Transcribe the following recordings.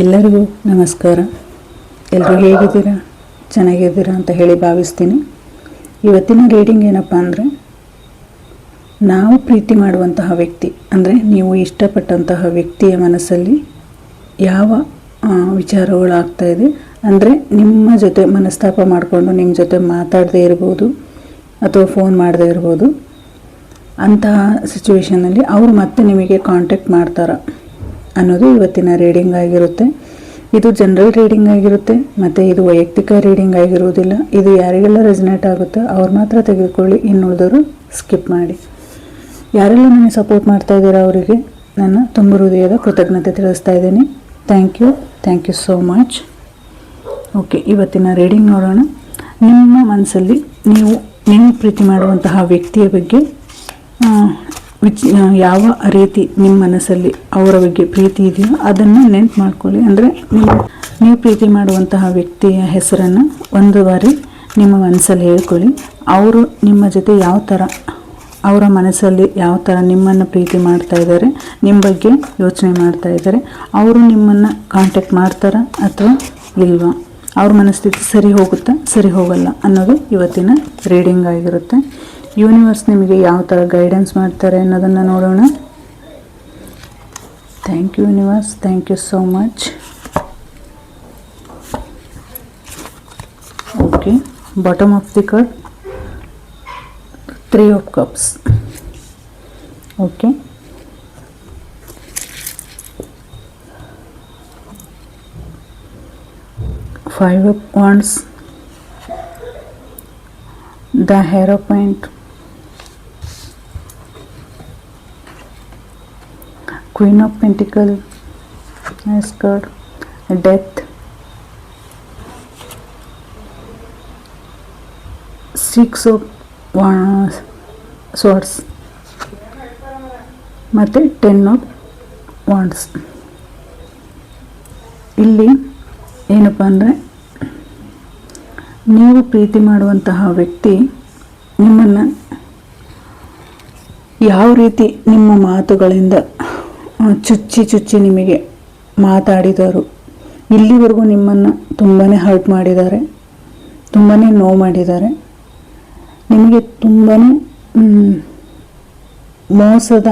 ಎಲ್ಲರಿಗೂ ನಮಸ್ಕಾರ. ಎಲ್ಲರೂ ಹೇಗಿದ್ದೀರಾ? ಚೆನ್ನಾಗಿದ್ದೀರಾ ಅಂತ ಹೇಳಿ ಭಾವಿಸ್ತೀನಿ. ಇವತ್ತಿನ ರೀಡಿಂಗ್ ಏನಪ್ಪ ಅಂದರೆ, ನಾವು ಪ್ರೀತಿ ಮಾಡುವಂತಹ ವ್ಯಕ್ತಿ, ಅಂದರೆ ನೀವು ಇಷ್ಟಪಟ್ಟಂತಹ ವ್ಯಕ್ತಿಯ ಮನಸ್ಸಲ್ಲಿ ಯಾವ ವಿಚಾರಗಳು ಇದೆ, ಅಂದರೆ ನಿಮ್ಮ ಜೊತೆ ಮನಸ್ತಾಪ ಮಾಡಿಕೊಂಡು ನಿಮ್ಮ ಜೊತೆ ಮಾತಾಡದೇ ಇರ್ಬೋದು, ಅಥವಾ ಫೋನ್ ಮಾಡದೇ ಇರ್ಬೋದು, ಅಂತಹ ಸಿಚುವೇಶನಲ್ಲಿ ಅವರು ಮತ್ತೆ ನಿಮಗೆ ಕಾಂಟ್ಯಾಕ್ಟ್ ಮಾಡ್ತಾರ? ಅನ್ನೋದು ಇವತ್ತಿನ ರೀಡಿಂಗ್ ಆಗಿರುತ್ತೆ. ಇದು ಜನರಲ್ ರೀಡಿಂಗ್ ಆಗಿರುತ್ತೆ, ಮತ್ತು ಇದು ವೈಯಕ್ತಿಕ ರೀಡಿಂಗ್ ಆಗಿರುವುದಿಲ್ಲ ಇದು ಯಾರಿಗೆಲ್ಲ ರೆಸಿನೇಟ್ ಆಗುತ್ತೋ ಅವ್ರು ಮಾತ್ರ ತೆಗೆದುಕೊಳ್ಳಿ, ಇನ್ನುಳಿದವರು ಸ್ಕಿಪ್ ಮಾಡಿ. ಯಾರೆಲ್ಲ ನನಗೆ ಸಪೋರ್ಟ್ ಮಾಡ್ತಾ ಇದ್ದೀರಾ ಅವರಿಗೆ, ನನ್ನ ತುಂಬ ಹೃದಯದ ಕೃತಜ್ಞತೆ ತಿಳಿಸ್ತಾ ಇದ್ದೀನಿ. Thank you thank you so much okay ಇವತ್ತಿನ ರೀಡಿಂಗ್ ನೋಡೋಣ. ನಿಮ್ಮ ಮನಸ್ಸಲ್ಲಿ ನೀವು ನೀವು ಪ್ರೀತಿ ಮಾಡುವಂತಹ ವ್ಯಕ್ತಿಯ ಬಗ್ಗೆ ವಿಚ್ ಯಾವ ರೀತಿ ನಿಮ್ಮ ಮನಸ್ಸಲ್ಲಿ ಅವರ ಬಗ್ಗೆ ಪ್ರೀತಿ ಇದೆಯೋ ಅದನ್ನು ನೆನ್ಪು ಮಾಡ್ಕೊಳ್ಳಿ. ಅಂದರೆ ನಿಮ್ಮ, ನೀವು ಪ್ರೀತಿ ಮಾಡುವಂತಹ ವ್ಯಕ್ತಿಯ ಹೆಸರನ್ನು ಒಂದು ಬಾರಿ ನಿಮ್ಮ ಮನಸ್ಸಲ್ಲಿ ಹೇಳ್ಕೊಳ್ಳಿ. ಅವರು ನಿಮ್ಮ ಜೊತೆ ಯಾವ ಥರ, ಅವರ ಮನಸ್ಸಲ್ಲಿ ಯಾವ ಥರ ನಿಮ್ಮನ್ನು ಪ್ರೀತಿ ಮಾಡ್ತಾ ಇದ್ದಾರೆ, ನಿಮ್ಮ ಬಗ್ಗೆ ಯೋಚನೆ ಮಾಡ್ತಾ ಇದ್ದಾರೆ, ಅವರು ನಿಮ್ಮನ್ನು ಕಾಂಟ್ಯಾಕ್ಟ್ ಮಾಡ್ತಾರಾ ಅಥವಾ ಇಲ್ವಾ? ಅವ್ರ ಮನಸ್ಥಿತಿ ಸರಿ ಹೋಗುತ್ತಾ ಸರಿ ಹೋಗಲ್ಲ ಅನ್ನೋದು ಇವತ್ತಿನ ರೀಡಿಂಗ್ ಆಗಿರುತ್ತೆ. ಯೂನಿವರ್ಸ್ ನಿಮಗೆ ಯಾವ ಥರ ಗೈಡೆನ್ಸ್ ಮಾಡ್ತಾರೆ ಅನ್ನೋದನ್ನು ನೋಡೋಣ. Thank you universe thank you so much okay bottom of the card three of cups okay five of wands. The hero of pentacle nice card. Death. Six of wands swords. ಮತ್ತು ten of wands ಇಲ್ಲಿ ಏನಪ್ಪ ಅಂದರೆ, ನೀವು ಪ್ರೀತಿ ಮಾಡುವಂತಹ ವ್ಯಕ್ತಿ ನಿಮ್ಮನ್ನು ಯಾವ ರೀತಿ ನಿಮ್ಮ ಮಾತುಗಳಿಂದ ಚುಚ್ಚಿ ಚುಚ್ಚಿ ನಿಮಗೆ ಮಾತಾಡಿದವರು. ಇಲ್ಲಿವರೆಗೂ ನಿಮ್ಮನ್ನು ತುಂಬಾ ಹರ್ಟ್ ಮಾಡಿದ್ದಾರೆ. ತುಂಬಾ ನೋವು ಮಾಡಿದ್ದಾರೆ. ನಿಮಗೆ ತುಂಬಾ ಮೋಸದ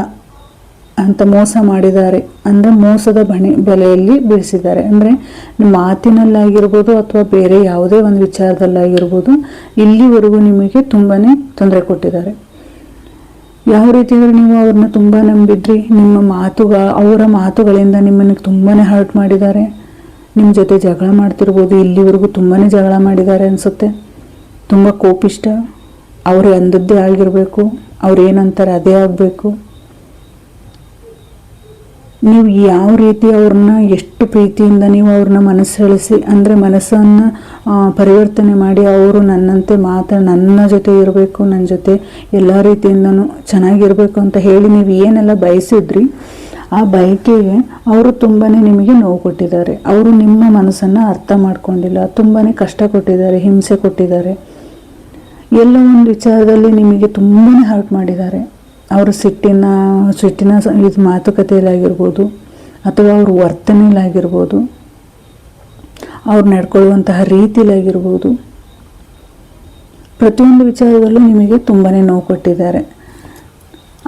ಅಂತ ಮೋಸ ಮಾಡಿದ್ದಾರೆ ಅಂದರೆ ಮೋಸದ ಬಣೆ, ಬೆಲೆಯಲ್ಲಿ ಬಿಡಿಸಿದ್ದಾರೆ ಅಂದರೆ ಮಾತಿನಲ್ಲಾಗಿರ್ಬೋದು ಅಥವಾ ಬೇರೆ ಯಾವುದೇ ಒಂದು ವಿಚಾರದಲ್ಲಾಗಿರ್ಬೋದು ಇಲ್ಲಿವರೆಗೂ ನಿಮಗೆ ತುಂಬಾ ತೊಂದರೆ ಕೊಟ್ಟಿದ್ದಾರೆ. ಯಾವ ರೀತಿ ಅಂದ್ರೆ ನೀವು ಅವ್ರನ್ನ ತುಂಬ ನಂಬಿದ್ರಿ. ನಿಮ್ಮ ಮಾತುಗ, ಅವರ ಮಾತುಗಳಿಂದ ನಿಮ್ಮನ್ನು ತುಂಬಾ ಹರ್ಟ್ ಮಾಡಿದ್ದಾರೆ. ನಿಮ್ಮ ಜೊತೆ ಜಗಳ ಮಾಡ್ತಿರ್ಬೋದು. ಇಲ್ಲಿವರೆಗೂ ತುಂಬಾ ಜಗಳ ಮಾಡಿದ್ದಾರೆ ಅನಿಸುತ್ತೆ. ತುಂಬ ಕೋಪಿಷ್ಟ. ಅವರು ಅಂದದ್ದೇ ಆಗಿರಬೇಕು. ಅವ್ರು ಏನಂತಾರೆ ಅದೇ ಆಗಬೇಕು. ನೀವು ಯಾವ ರೀತಿ ಅವ್ರನ್ನ, ಎಷ್ಟು ಪ್ರೀತಿಯಿಂದ ನೀವು ಅವ್ರನ್ನ ಮನಸ್ಸೆಳಿಸಿ, ಅಂದರೆ ಮನಸ್ಸನ್ನು ಪರಿವರ್ತನೆ ಮಾಡಿ ಅವರು ನನ್ನಂತೆ ಮಾತ್ರ ನನ್ನ ಜೊತೆ ಇರಬೇಕು ನನ್ನ ಜೊತೆ ಎಲ್ಲ ರೀತಿಯಿಂದನೂ ಚೆನ್ನಾಗಿರಬೇಕು ಅಂತ ಹೇಳಿ ನೀವು ಏನೆಲ್ಲ ಬಯಸಿದ್ರಿ, ಆ ಬಯಕೆಗೆ ಅವರು ತುಂಬಾ ನಿಮಗೆ ನೋವು ಕೊಟ್ಟಿದ್ದಾರೆ. ಅವರು ನಿಮ್ಮ ಮನಸ್ಸನ್ನು ಅರ್ಥ ಮಾಡ್ಕೊಂಡಿಲ್ಲ ತುಂಬಾ ಕಷ್ಟ ಕೊಟ್ಟಿದ್ದಾರೆ, ಹಿಂಸೆ ಕೊಟ್ಟಿದ್ದಾರೆ. ಎಲ್ಲ ಒಂದು ವಿಚಾರದಲ್ಲಿ ನಿಮಗೆ ತುಂಬಾ ಹರ್ಟ್ ಮಾಡಿದ್ದಾರೆ. ಅವರ ಸಿಟ್ಟಿನ ಸಿಟ್ಟಿನ ಇದು ಮಾತುಕತೆಯಲ್ಲಾಗಿರ್ಬೋದು ಅಥವಾ ಅವ್ರ ವರ್ತನೆಯಲ್ಲಾಗಿರ್ಬೋದು ಅವ್ರು ನಡ್ಕೊಳ್ಳುವಂತಹ ರೀತಿಲಾಗಿರ್ಬೋದು. ಪ್ರತಿಯೊಂದು ವಿಚಾರದಲ್ಲೂ ನಿಮಗೆ ತುಂಬಾ ನೋವು ಕೊಟ್ಟಿದ್ದಾರೆ.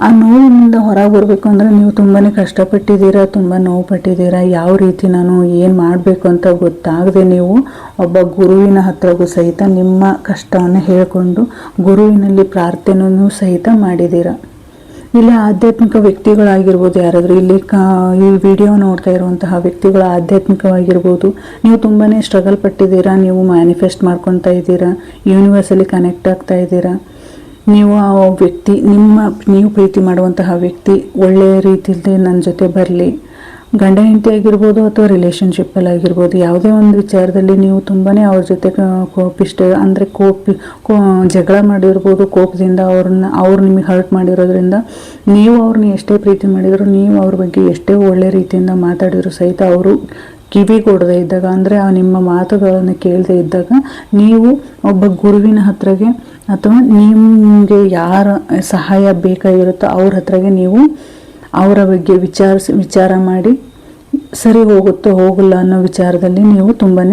ಆ ನೋವಿನಿಂದ ಹೊರಗೆ ಬರಬೇಕು ಅಂದರೆ ನೀವು ತುಂಬಾ ಕಷ್ಟಪಟ್ಟಿದ್ದೀರಾ, ತುಂಬ ನೋವು ಪಟ್ಟಿದ್ದೀರಾ, ಯಾವ ರೀತಿ ನಾನು ಏನು ಮಾಡಬೇಕು ಅಂತ ಗೊತ್ತಾಗದೆ ನೀವು ಒಬ್ಬ ಗುರುವಿನ ಹತ್ರಗೂ ಸಹಿತ ನಿಮ್ಮ ಕಷ್ಟವನ್ನು ಹೇಳಿಕೊಂಡು ಗುರುವಿನಲ್ಲಿ ಪ್ರಾರ್ಥನೆಯನ್ನು ಸಹಿತ ಮಾಡಿದ್ದೀರಾ. ಇಲ್ಲಿ ಆಧ್ಯಾತ್ಮಿಕ ವ್ಯಕ್ತಿಗಳಾಗಿರ್ಬೋದು ಯಾರಾದರೂ. ಇಲ್ಲಿ ಕಾ, ಈ ವಿಡಿಯೋ ನೋಡ್ತಾ ಇರುವಂತಹ ವ್ಯಕ್ತಿಗಳು ಆಧ್ಯಾತ್ಮಿಕವಾಗಿರ್ಬೋದು. ನೀವು ತುಂಬಾ ಸ್ಟ್ರಗಲ್ ಪಟ್ಟಿದ್ದೀರಾ, ನೀವು ಮ್ಯಾನಿಫೆಸ್ಟ್ ಮಾಡ್ಕೊತಾ ಇದ್ದೀರಾ ಯೂನಿವರ್ಸಲ್ಲಿ ಕನೆಕ್ಟ್ ಆಗ್ತಾ ಇದ್ದೀರಾ. ನೀವು ಆ ವ್ಯಕ್ತಿ, ನಿಮ್ಮ, ನೀವು ಪ್ರೀತಿ ಮಾಡುವಂತಹ ವ್ಯಕ್ತಿ ಒಳ್ಳೆಯ ರೀತಿಯಲ್ಲಿ ನನ್ನ ಜೊತೆ ಬರಲಿ. ಗಂಡ ಹೆಂಡತಿ ಆಗಿರ್ಬೋದು ಅಥವಾ ರಿಲೇಷನ್ಶಿಪ್ಪಲ್ಲಿ ಆಗಿರ್ಬೋದು, ಯಾವುದೇ ಒಂದು ವಿಚಾರದಲ್ಲಿ ನೀವು ತುಂಬಾ ಅವ್ರ ಜೊತೆ ಕೋಪಿಷ್ಟ, ಅಂದರೆ ಕೋಪಿ, ಕೋ, ಜಗಳ ಮಾಡಿರ್ಬೋದು, ಕೋಪದಿಂದ ಅವ್ರನ್ನ, ಅವ್ರು ನಿಮಗೆ ಹರ್ಟ್ ಮಾಡಿರೋದ್ರಿಂದ ನೀವು ಅವ್ರನ್ನ ಎಷ್ಟೇ ಪ್ರೀತಿ ಮಾಡಿದರೂ ನೀವು ಅವ್ರ ಬಗ್ಗೆ ಎಷ್ಟೇ ಒಳ್ಳೆ ರೀತಿಯಿಂದ ಮಾತಾಡಿದ್ರು ಸಹಿತ ಅವರು ಕಿವಿಗೊಡದೇ ಇದ್ದಾಗ, ಅಂದರೆ ಆ ನಿಮ್ಮ ಮಾತುಗಳನ್ನು ಕೇಳದೇ ಇದ್ದಾಗ ನೀವು ಒಬ್ಬ ಗುರುವಿನ ಹತ್ರಗೆ ಅಥವಾ ನಿಮಗೆ ಯಾರ ಸಹಾಯ ಬೇಕಾಗಿರುತ್ತೋ ಅವ್ರ ಹತ್ರಗೆ ನೀವು ಅವರ ಬಗ್ಗೆ ವಿಚಾರಿಸಿ ವಿಚಾರ ಮಾಡಿ ಸರಿ ಹೋಗುತ್ತೋ ಹೋಗಲ್ಲ ಅನ್ನೋ ವಿಚಾರದಲ್ಲಿ ನೀವು ತುಂಬಾ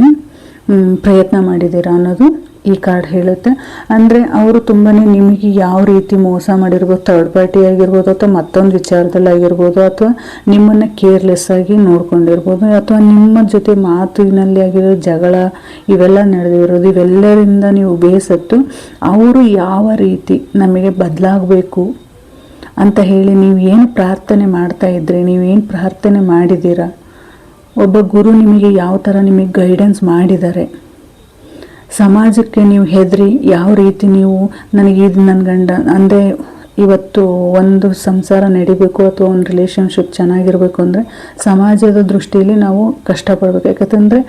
ಪ್ರಯತ್ನ ಮಾಡಿದ್ದೀರಾ ಅನ್ನೋದು ಈ ಕಾರ್ಡ್ ಹೇಳುತ್ತೆ. ಅಂದರೆ ಅವರು ತುಂಬಾ ನಿಮಗೆ ಯಾವ ರೀತಿ ಮೋಸ ಮಾಡಿರ್ಬೋದು ಥರ್ಡ್ ಪಾರ್ಟಿ ಆಗಿರ್ಬೋದು ಅಥವಾ ಮತ್ತೊಂದು ವಿಚಾರದಲ್ಲಿ ಆಗಿರ್ಬೋದು ಅಥವಾ ನಿಮ್ಮನ್ನು ಕೇರ್ಲೆಸ್ ಆಗಿ ನೋಡ್ಕೊಂಡಿರ್ಬೋದು ಅಥವಾ ನಿಮ್ಮ ಜೊತೆ ಮಾತಿನಲ್ಲಿ ಆಗಿರೋ ಜಗಳ ಇವೆಲ್ಲ ನಡೆದಿರೋದು, ಇವೆಲ್ಲರಿಂದ ನೀವು ಬೇಸತ್ತು, ಅವರು ಯಾವ ರೀತಿ ನಮಗೆ ಬದಲಾಗಬೇಕು ಅಂತ ಹೇಳಿ ನೀವು ಏನು ಪ್ರಾರ್ಥನೆ ಮಾಡ್ತಾ ಇದ್ರಿ ನೀವೇನು ಪ್ರಾರ್ಥನೆ ಮಾಡಿದ್ದೀರಾ? ಒಬ್ಬ ಗುರು ನಿಮಗೆ ಯಾವ ಥರ ನಿಮಗೆ ಗೈಡೆನ್ಸ್ ಮಾಡಿದ್ದಾರೆ? ಸಮಾಜಕ್ಕೆ ನೀವು ಹೆದರಿ, ಯಾವ ರೀತಿ ನೀವು ನನಗೆ ಇದು ನನ್ನ ಗಂಡ ಅಂದರೆ ಇವತ್ತು ಒಂದು ಸಂಸಾರ ನಡಿಬೇಕು ಅಥವಾ ಒಂದು ರಿಲೇಷನ್ಶಿಪ್ ಚೆನ್ನಾಗಿರಬೇಕು ಅಂದರೆ ಸಮಾಜದ ದೃಷ್ಟಿಯಲ್ಲಿ ನಾವು ಕಷ್ಟಪಡಬೇಕು. ಯಾಕಂತಂದರೆ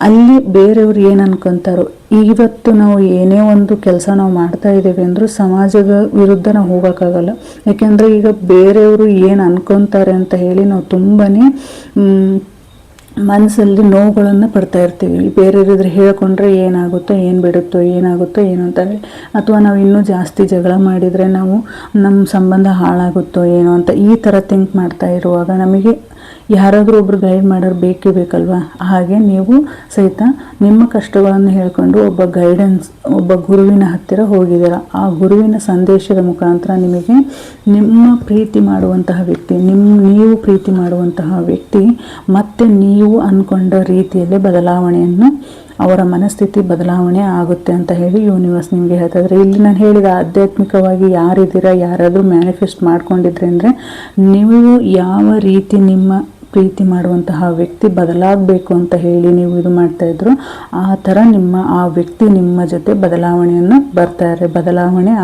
ಅಲ್ಲಿ ಬೇರೆಯವ್ರು ಏನು ಅನ್ಕೊಂತಾರೋ ಇವತ್ತು ನಾವು ಏನೇ ಒಂದು ಕೆಲಸ ನಾವು ಮಾಡ್ತಾ ಇದ್ದೀವಿ ಅಂದರೂ ಸಮಾಜದ ವಿರುದ್ಧ ನಾವು ಹೋಗೋಕ್ಕಾಗಲ್ಲ. ಯಾಕೆಂದರೆ ಈಗ ಬೇರೆಯವರು ಏನು ಅನ್ಕೊತಾರೆ ಅಂತ ಹೇಳಿ ನಾವು ತುಂಬಾ ಮನಸ್ಸಲ್ಲಿ ನೋವುಗಳನ್ನು ಪಡ್ತಾ ಇರ್ತೀವಿ. ಬೇರೆಯವರಿದ್ರೆ ಹೇಳ್ಕೊಂಡ್ರೆ ಏನಾಗುತ್ತೋ, ಏನು ಬಿಡುತ್ತೋ, ಏನಾಗುತ್ತೋ, ಏನು ಅಂತ ಹೇಳಿ. ಅಥವಾ ನಾವು ಇನ್ನೂ ಜಾಸ್ತಿ ಜಗಳ ಮಾಡಿದರೆ ನಾವು ನಮ್ಮ ಸಂಬಂಧ ಹಾಳಾಗುತ್ತೋ, ಏನೋ ಅಂತ ಈ ಥರ ಥಿಂಕ್ ಮಾಡ್ತಾ ಇರುವಾಗ ನಮಗೆ ಯಾರಾದರೂ ಒಬ್ರು ಗೈಡ್ ಮಾಡೋರು ಬೇಕೇ ಬೇಕಲ್ವಾ? ಹಾಗೆ ನೀವು ಸಹಿತ ನಿಮ್ಮ ಕಷ್ಟಗಳನ್ನು ಹೇಳಿಕೊಂಡು ಒಬ್ಬ ಗೈಡೆನ್ಸ್ ಒಬ್ಬ ಗುರುವಿನ ಹತ್ತಿರ ಹೋಗಿದ್ದೀರ? ಆ ಗುರುವಿನ ಸಂದೇಶದ ಮುಖಾಂತರ ನಿಮಗೆ ನಿಮ್ಮ ಪ್ರೀತಿ ಮಾಡುವಂತಹ ವ್ಯಕ್ತಿ ನಿಮ್ಮ ನೀವು ಪ್ರೀತಿ ಮಾಡುವಂತಹ ವ್ಯಕ್ತಿ ಮತ್ತೆ ನೀವು ಅಂದ್ಕೊಂಡ ರೀತಿಯಲ್ಲೇ ಬದಲಾವಣೆಯನ್ನು ಅವರ ಮನಸ್ಥಿತಿ ಬದಲಾವಣೆ ಆಗುತ್ತೆ ಅಂತ ಹೇಳಿ ಯೂನಿವರ್ಸ್ ನಿಮಗೆ ಹೇಳ್ತಾ ಇಲ್ಲಿ ನಾನು ಹೇಳಿದ ಆಧ್ಯಾತ್ಮಿಕವಾಗಿ ಯಾರಿದ್ದೀರಾ, ಯಾರಾದರೂ ಮ್ಯಾನಿಫೆಸ್ಟ್ ಮಾಡ್ಕೊಂಡಿದ್ರೆ ಅಂದರೆ, ನೀವು ಯಾವ ರೀತಿ ನಿಮ್ಮ ಪ್ರೀತಿ ಮಾಡುವಂತಹ ವ್ಯಕ್ತಿ ಬದಲಾಗಬೇಕು ಅಂತ ಹೇಳಿ ನೀವು ಇದು ಮಾಡ್ತಾ ಇದ್ರು, ಆ ಥರ ನಿಮ್ಮ, ಆ ವ್ಯಕ್ತಿ ನಿಮ್ಮ ಜೊತೆ ಬದಲಾವಣೆಯನ್ನು ಬರ್ತಾರೆ ಬದಲಾವಣೆ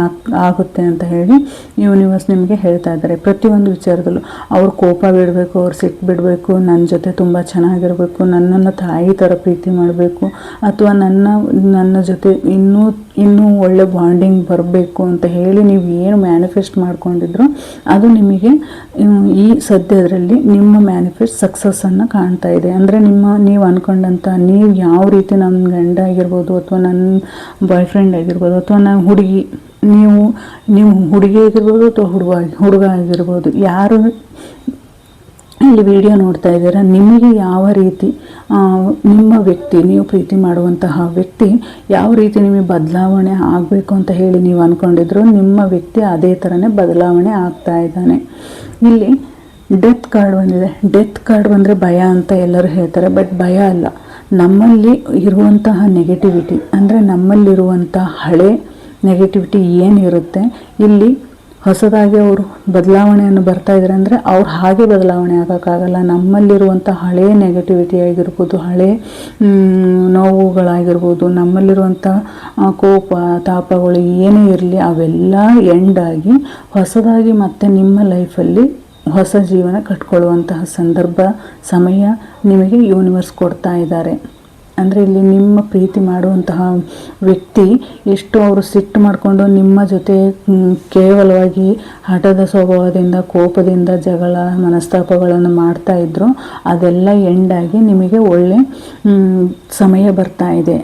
ಆಗುತ್ತೆ ಅಂತ ಹೇಳಿ ಯೂನಿವರ್ಸ್ ನಿಮಗೆ ಹೇಳ್ತಾ ಇದ್ದಾರೆ. ಪ್ರತಿಯೊಂದು ವಿಚಾರದಲ್ಲೂ ಅವ್ರ ಕೋಪ ಬಿಡಬೇಕು, ಅವ್ರು ಸಿಟ್ಟು ಬಿಡಬೇಕು ನನ್ನ ಜೊತೆ ತುಂಬ ಚೆನ್ನಾಗಿರಬೇಕು, ನನ್ನನ್ನು ತಾಯಿ ಥರ ಪ್ರೀತಿ ಮಾಡಬೇಕು, ಅಥವಾ ನನ್ನ ನನ್ನ ಜೊತೆ ಇನ್ನೂ ಇನ್ನೂ ಒಳ್ಳೆ ಬಾಂಡಿಂಗ್ ಬರಬೇಕು ಅಂತ ಹೇಳಿ ನೀವು ಏನು ಮ್ಯಾನಿಫೆಸ್ಟ್ ಮಾಡ್ಕೊಂಡಿದ್ರು, ಅದು ನಿಮಗೆ, ಈ ಸದ್ಯದರಲ್ಲಿ ನಿಮ್ಮ ಮ್ಯಾನಿಫೆಸ್ಟ್ ಸಕ್ಸಸ್ಸನ್ನು ಕಾಣ್ತಾ ಇದೆ. ಅಂದರೆ ನಿಮ್ಮ, ನೀವು ಅಂದ್ಕೊಂಡಂಥ ನೀವು ಯಾವ ರೀತಿ ನನ್ನ ಗಂಡ ಆಗಿರ್ಬೋದು ಅಥವಾ ನನ್ನ ಬಾಯ್ ಫ್ರೆಂಡ್ ಆಗಿರ್ಬೋದು ಅಥವಾ ನಾನು ಹುಡುಗಿ, ನೀವು ನೀವು ಹುಡುಗಿ ಆಗಿರ್ಬೋದು ಅಥವಾ ಹುಡುಗ ಹುಡುಗ ಆಗಿರ್ಬೋದು, ಯಾರು ಇಲ್ಲಿ ವಿಡಿಯೋ ನೋಡ್ತಾ ಇದ್ದೀರಾ, ನಿಮಗೆ ಯಾವ ರೀತಿ ನಿಮ್ಮ ವ್ಯಕ್ತಿ, ನೀವು ಪ್ರೀತಿ ಮಾಡುವಂತಹ ವ್ಯಕ್ತಿ ಯಾವ ರೀತಿ ನಿಮಗೆ ಬದಲಾವಣೆ ಆಗಬೇಕು ಅಂತ ಹೇಳಿ ನೀವು ಅಂದ್ಕೊಂಡಿದ್ರು ನಿಮ್ಮ ವ್ಯಕ್ತಿ ಅದೇ ಥರನೇ ಬದಲಾವಣೆ ಆಗ್ತಾ ಇದ್ದಾನೆ. ಇಲ್ಲಿ ಡೆತ್ ಕಾರ್ಡ್ ಬಂದಿದೆ. ಡೆತ್ ಕಾರ್ಡ್ ಬಂದರೆ ಭಯ ಅಂತ ಎಲ್ಲರೂ ಹೇಳ್ತಾರೆ ಬಟ್ ಭಯ ಅಲ್ಲ. ನಮ್ಮಲ್ಲಿ ಇರುವಂತಹ ನೆಗೆಟಿವಿಟಿ ಅಂದರೆ ನಮ್ಮಲ್ಲಿರುವಂಥ ಹಳೆ ನೆಗೆಟಿವಿಟಿ ಏನಿರುತ್ತೆ ಇಲ್ಲಿ ಹೊಸದಾಗಿ ಅವರು ಬದಲಾವಣೆಯನ್ನು ಬರ್ತಾ ಇದ್ದಾರೆ ಅಂದರೆ ಅವ್ರು ಹಾಗೆ ಬದಲಾವಣೆ ಆಗೋಕ್ಕಾಗಲ್ಲ. ನಮ್ಮಲ್ಲಿರುವಂಥ ಹಳೆ ನೆಗೆಟಿವಿಟಿ ಆಗಿರ್ಬೋದು, ಹಳೆ ನೋವುಗಳಾಗಿರ್ಬೋದು ನಮ್ಮಲ್ಲಿರುವಂಥ ಕೋಪ, ತಾಪಗಳು ಏನೇ ಇರಲಿ, ಅವೆಲ್ಲ ಎಂಡಾಗಿ ಹೊಸದಾಗಿ ಮತ್ತೆ ನಿಮ್ಮ ಲೈಫಲ್ಲಿ ಹೊಸ ಜೀವನ ಕಟ್ಕೊಳ್ಳುವಂತಹ ಸಂದರ್ಭ, ಸಮಯ ನಿಮಗೆ ಯೂನಿವರ್ಸ್ ಕೊಡ್ತಾ ಇದ್ದಾರೆ. ಅಂದರೆ ಇಲ್ಲಿ ನಿಮ್ಮ ಪ್ರೀತಿ ಮಾಡುವಂತಹ ವ್ಯಕ್ತಿ ಎಷ್ಟು ಅವರು ಸಿಟ್ಟು ಮಾಡಿಕೊಂಡು ನಿಮ್ಮ ಜೊತೆ ಕೇವಲವಾಗಿ ಹಠದ ಸ್ವಭಾವದಿಂದ, ಕೋಪದಿಂದ ಜಗಳ, ಮನಸ್ತಾಪಗಳನ್ನು ಮಾಡ್ತಾ ಇದ್ರು, ಅದೆಲ್ಲ ಎಂಡಾಗಿ ನಿಮಗೆ ಒಳ್ಳೆ ಸಮಯ ಬರ್ತಾ ಇದೆ.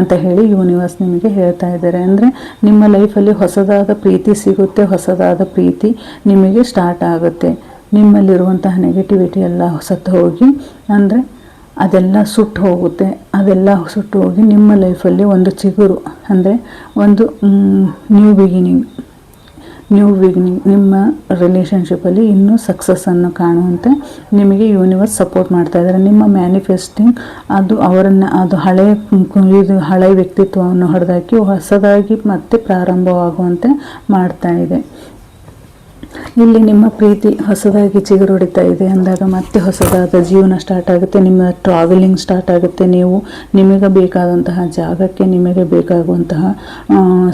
ಅಂತ ಹೇಳಿ ಯೂನಿವರ್ಸ್ ನಿಮಗೆ ಹೇಳ್ತಾ ಇದ್ದಾರೆ. ಅಂದರೆ ನಿಮ್ಮ ಲೈಫಲ್ಲಿ ಹೊಸದಾದ ಪ್ರೀತಿ ಸಿಗುತ್ತೆ, ಹೊಸದಾದ ಪ್ರೀತಿ ನಿಮಗೆ ಸ್ಟಾರ್ಟ್ ಆಗುತ್ತೆ. ನಿಮ್ಮಲ್ಲಿರುವಂತಹ ನೆಗೆಟಿವಿಟಿ ಎಲ್ಲ ಹೊಸತು ಹೋಗಿ, ಅಂದರೆ ಅದೆಲ್ಲ ಸುಟ್ಟು ಹೋಗುತ್ತೆ. ಅದೆಲ್ಲ ಸುಟ್ಟು ಹೋಗಿ ನಿಮ್ಮ ಲೈಫಲ್ಲಿ ಒಂದು ಚಿಗುರು, ಅಂದರೆ ಒಂದು ನ್ಯೂ ಬಿಗಿನಿಂಗ್ ನ್ಯೂ ಬಿಗಿನಿಂಗ್ ನಿಮ್ಮ ರಿಲೇಷನ್ಶಿಪ್ಪಲ್ಲಿ ಇನ್ನೂ ಸಕ್ಸಸ್ಸನ್ನು ಕಾಣುವಂತೆ ನಿಮಗೆ ಯೂನಿವರ್ಸ್ ಸಪೋರ್ಟ್ ಮಾಡ್ತಾ ಇದ್ದಾರೆ. ನಿಮ್ಮ ಮ್ಯಾನಿಫೆಸ್ಟಿಂಗ್ ಅದು ಅವರನ್ನು, ಅದು ಹಳೆ ಇದು ಹಳೆ ವ್ಯಕ್ತಿತ್ವವನ್ನು ಹೊಡೆದಾಕಿ ಹೊಸದಾಗಿ ಮತ್ತೆ ಪ್ರಾರಂಭವಾಗುವಂತೆ ಮಾಡ್ತಾ ಇದೆ. ಇಲ್ಲಿ ನಿಮ್ಮ ಪ್ರೀತಿ ಹೊಸದಾಗಿ ಚಿಗುರೊಡಿತಾ ಇದೆ ಅಂದಾಗ ಮತ್ತೆ ಹೊಸದಾದ ಜೀವನ ಸ್ಟಾರ್ಟ್ ಆಗುತ್ತೆ, ನಿಮ್ಮ ಟ್ರಾವೆಲಿಂಗ್ ಸ್ಟಾರ್ಟ್ ಆಗುತ್ತೆ. ನೀವು ನಿಮಗೆ ಬೇಕಾದಂತಹ ಜಾಗಕ್ಕೆ, ನಿಮಗೆ ಬೇಕಾಗುವಂತಹ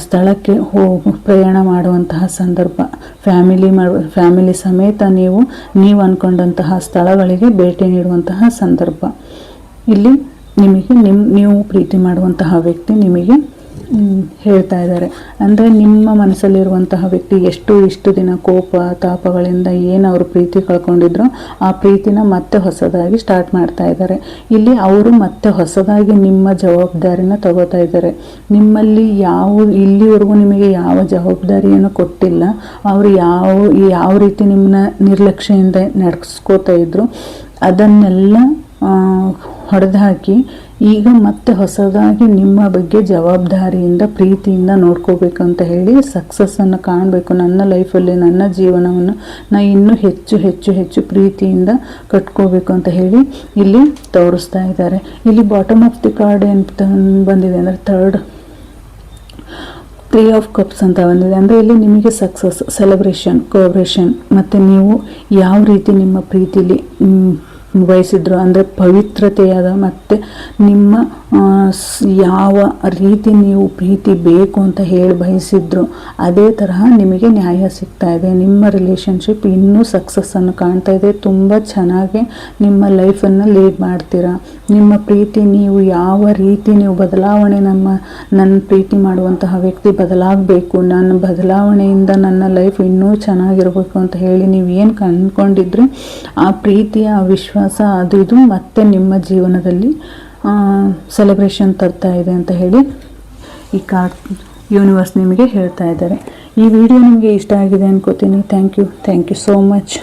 ಸ್ಥಳಕ್ಕೆ ಹೋಗಿ ಪ್ರಯಾಣ ಮಾಡುವಂತಹ ಸಂದರ್ಭ ಫ್ಯಾಮಿಲಿ ಫ್ಯಾಮಿಲಿ ಸಮೇತ ನೀವು ನೀವು ಅಂದ್ಕೊಂಡಂತಹ ಸ್ಥಳಗಳಿಗೆ ಭೇಟಿ ನೀಡುವಂತಹ ಸಂದರ್ಭ. ಇಲ್ಲಿ ನಿಮಗೆ ನಿಮ್ಮ ನೀವು ಪ್ರೀತಿ ಮಾಡುವಂತಹ ವ್ಯಕ್ತಿ ನಿಮಗೆ ಹೇಳ್ತಾ ಇದ್ದಾರೆ. ಅಂದರೆ ನಿಮ್ಮ ಮನಸ್ಸಲ್ಲಿರುವಂತಹ ವ್ಯಕ್ತಿ ಎಷ್ಟು ಇಷ್ಟು ದಿನ ಕೋಪ, ತಾಪಗಳಿಂದ ಏನು ಅವರು ಪ್ರೀತಿ ಕಳ್ಕೊಂಡಿದ್ರು ಆ ಪ್ರೀತಿನ ಮತ್ತೆ ಹೊಸದಾಗಿ ಸ್ಟಾರ್ಟ್ ಮಾಡ್ತಾ ಇದ್ದಾರೆ. ಇಲ್ಲಿ ಅವರು ಮತ್ತೆ ಹೊಸದಾಗಿ ನಿಮ್ಮ ಜವಾಬ್ದಾರಿನ ತಗೋತಾ ಇದ್ದಾರೆ. ನಿಮ್ಮಲ್ಲಿ ಯಾವ, ಇಲ್ಲಿವರೆಗೂ ನಿಮಗೆ ಯಾವ ಜವಾಬ್ದಾರಿಯನ್ನು ಕೊಟ್ಟಿಲ್ಲ, ಅವರು ಯಾವ ಯಾವ ರೀತಿ ನಿಮ್ಮನ್ನ ನಿರ್ಲಕ್ಷ್ಯದಿಂದ ನಡೆಸ್ಕೋತಾ ಇದ್ರು, ಅದನ್ನೆಲ್ಲ ಹೊಡೆದು ಹಾಕಿ ಈಗ ಮತ್ತೆ ಹೊಸದಾಗಿ ನಿಮ್ಮ ಬಗ್ಗೆ ಜವಾಬ್ದಾರಿಯಿಂದ, ಪ್ರೀತಿಯಿಂದ ನೋಡ್ಕೋಬೇಕಂತ ಹೇಳಿ ಸಕ್ಸಸ್ಸನ್ನು ಕಾಣಬೇಕು. ನನ್ನ ಲೈಫಲ್ಲಿ ನನ್ನ ಜೀವನವನ್ನು ನಾ ಇನ್ನೂ ಹೆಚ್ಚು ಹೆಚ್ಚು ಹೆಚ್ಚು ಪ್ರೀತಿಯಿಂದ ಕಟ್ಕೋಬೇಕು ಅಂತ ಹೇಳಿ ಇಲ್ಲಿ ತೋರಿಸ್ತಾ ಇದ್ದಾರೆ. ಇಲ್ಲಿ ಬಾಟಮ್ ಆಫ್ ದಿ ಕಾರ್ಡ್ ಅಂತ ಬಂದಿದೆ ಅಂದರೆ ಥರ್ಡ್ ತ್ರೀ ಆಫ್ ಕಪ್ಸ್ ಅಂತ ಬಂದಿದೆ. ಅಂದರೆ ಇಲ್ಲಿ ನಿಮಗೆ ಸಕ್ಸಸ್ ಸೆಲೆಬ್ರೇಷನ್ ಕೋಬ್ರೇಷನ್ ಮತ್ತು ನೀವು ಯಾವ ರೀತಿ ನಿಮ್ಮ ಪ್ರೀತಿಲಿ ಬಯಸಿದ್ರು ಅಂದರೆ ಪವಿತ್ರತೆಯಾದ ಮತ್ತು ನಿಮ್ಮ ಯಾವ ರೀತಿ ನೀವು ಪ್ರೀತಿ ಬೇಕು ಅಂತ ಹೇಳಿ ಬಯಸಿದ್ರು, ಅದೇ ತರಹ ನಿಮಗೆ ನ್ಯಾಯ ಸಿಗ್ತಾ ಇದೆ. ನಿಮ್ಮ ರಿಲೇಷನ್ಶಿಪ್ ಇನ್ನೂ ಸಕ್ಸಸ್ಸನ್ನು ಕಾಣ್ತಾ ಇದೆ. ತುಂಬ ಚೆನ್ನಾಗಿ ನಿಮ್ಮ ಲೈಫನ್ನು ಲೀಡ್ ಮಾಡ್ತೀರಾ. ನಿಮ್ಮ ಪ್ರೀತಿ ನೀವು ಯಾವ ರೀತಿ ನೀವು ಬದಲಾವಣೆ ನಮ್ಮ, ನನ್ನ ಪ್ರೀತಿ ಮಾಡುವಂತಹ ವ್ಯಕ್ತಿ ಬದಲಾಗಬೇಕು, ನನ್ನ ಬದಲಾವಣೆಯಿಂದ ನನ್ನ ಲೈಫ್ ಇನ್ನೂ ಚೆನ್ನಾಗಿರಬೇಕು ಅಂತ ಹೇಳಿ ನೀವು ಏನು ಕಂಡ್ಕೊಂಡಿದ್ರಿ? ಆ ಪ್ರೀತಿಯ, ಆ ವಿಶ್ವಾಸ, ಅದು ಇದು ಮತ್ತೆ ನಿಮ್ಮ ಜೀವನದಲ್ಲಿ ಸೆಲೆಬ್ರೇಷನ್ ತರ್ತಾ ಇದೆ ಅಂತ ಹೇಳಿ ಈ ಕಾರ್ಡ್ ಯೂನಿವರ್ಸ್ ನಿಮಗೆ ಹೇಳ್ತಾ ಇದ್ದಾರೆ. ಈ ವಿಡಿಯೋ ನಿಮಗೆ ಇಷ್ಟ ಆಗಿದೆ ಅನ್ಕೋತೀನಿ. Thank you thank you so much